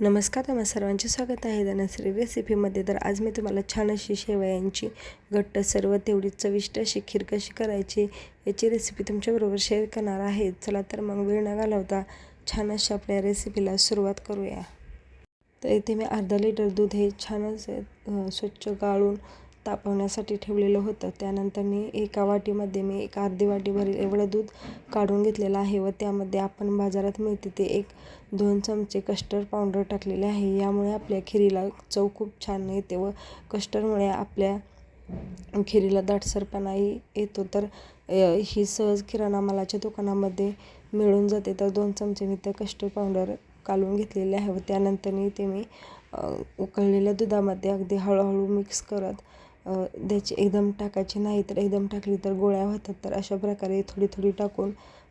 नमस्कार तुम्हाला सर्वांचे स्वागत आहे धनश्री रेसिपीमध्ये तर आज मी तुम्हाला छान अशी शेवयांची घट्ट सर्व तेवढी चविष्ट अशी खीर कशी करायची याची रेसिपी तुमच्याबरोबर शेअर करणार आहे. चला तर मग वेळ न घालवता छान अशा आपल्या रेसिपीला सुरुवात करूया. तर इथे मी अर्धा लिटर दूध हे छान स्वच्छ गाळून तापवण्यासाठी ठेवलेलं होतं. त्यानंतर मी एका वाटीमध्ये मी एक अर्धी वाटी भरेल एवढं दूध काढून घेतलेलं आहे व त्यामध्ये आपण बाजारात मिळते ते एक दोन चमचे कस्टर्ड पावडर टाकलेले आहे. यामुळे आपल्या खिरीला चव खूप छान येते व कस्टर्डमुळे आपल्या खिरीला दाटसरपणाही येतो. तर ही सहज किराणा मालाच्या दुकानामध्ये मिळून जाते. तर दोन चमचे मी त्या कस्टर्ड पावडर कालवून घेतलेले आहे व त्यानंतर ते मी उकळलेल्या दुधामध्ये अगदी हळूहळू मिक्स करत द्यायची एकदम टाकायची नाही तर एकदम टाकली तर गोळ्या होतात. तर अशा प्रकारे थोडी थोडी टाकून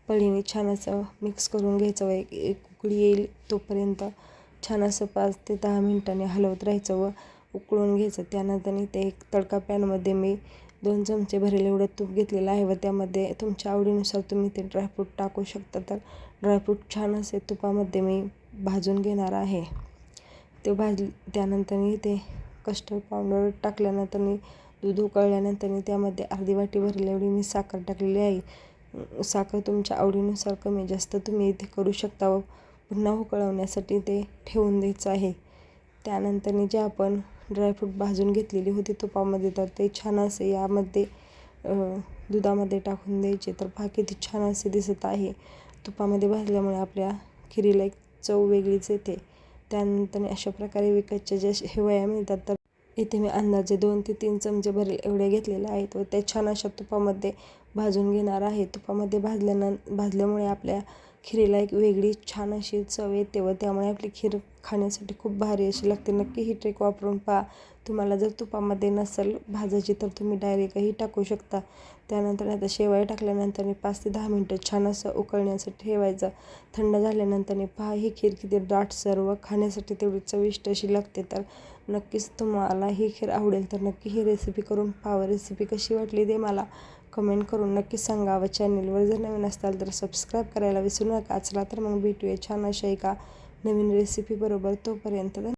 पळीने छान असं मिक्स करून घ्यायचं. व एक एक उकळी येईल तोपर्यंत छान असं पाच ते दहा मिनटांनी हलवत राहायचं व उकळून घ्यायचं. त्यानंतर ते एक तडका पॅनमध्ये मी दोन चमचे भरेल एवढं तूप घेतलेलं आहे व त्यामध्ये तुमच्या आवडीनुसार तुम्ही ते ड्रायफ्रूट टाकू शकता. तर ड्रायफ्रूट छान असे तुपामध्ये मी भाजून घेणार आहे. ते भाज त्यानंतर ते कस्टर्ड पावडर टाकल्यानंतर दूध उकळल्यानंतर त्यामध्ये अर्धी वाटी भरली एवढी मी साखर टाकलेली आहे. साखर तुमच्या आवडीनुसार कमी जास्त तुम्ही इथे करू शकता. व पुन्हा उकळवण्यासाठी ते ठेवून द्यायचं आहे. त्यानंतर जे आपण ड्रायफ्रूट भाजून घेतलेली होती तुपामध्ये तर ते छान असे यामध्ये दुधामध्ये टाकून द्यायचे. तर पहा किती छान असे दिसत आहे. तुपामध्ये भाजल्यामुळे आपल्या खिरीला एक चव वेगळीच येते. त्यानंतर अशा प्रकारे विकतचे जे हे वया मिळतात तर इथे मी अंदाजे दोन ते तीन चमचे भरेल एवढे घेतलेले आहेत व ते छान अशा तुपामध्ये भाजून घेणार आहे. तुपामध्ये भाजल्यानं भाजल्यामुळे आपल्या खिरीला एक वेगळी छान अशी चव येते व त्यामुळे आपली खीर खाण्यासाठी खूप भारी अशी लागते. नक्की ही ट्रिक वापरून पहा. तुम्हाला जर तुपामध्ये नसेल भाजायची तर तुम्ही डायरेक्टही टाकू शकता. त्यानंतर आता शेवाळी टाकल्यानंतर पाच ते दहा मिनटं छान असं उकळण्यासाठी ठेवायचं. थंड झाल्यानंतर पहा ही खीर किती दाटसर व खाण्यासाठी तेवढी चविष्ट अशी लागते. तर नक्कीच तुम्हाला ही खीर आवडेल तर नक्की ही रेसिपी करून पहा रेसिपी कशी वाटली ते मला कमेंट करून नक्की सांगा. व चॅनेलवर जर नवीन असाल तर सबस्क्राईब करायला विसरू नका. चला तर मग भेटूया छान अशा एका नवीन रेसिपीबरोबर तोपर्यंत.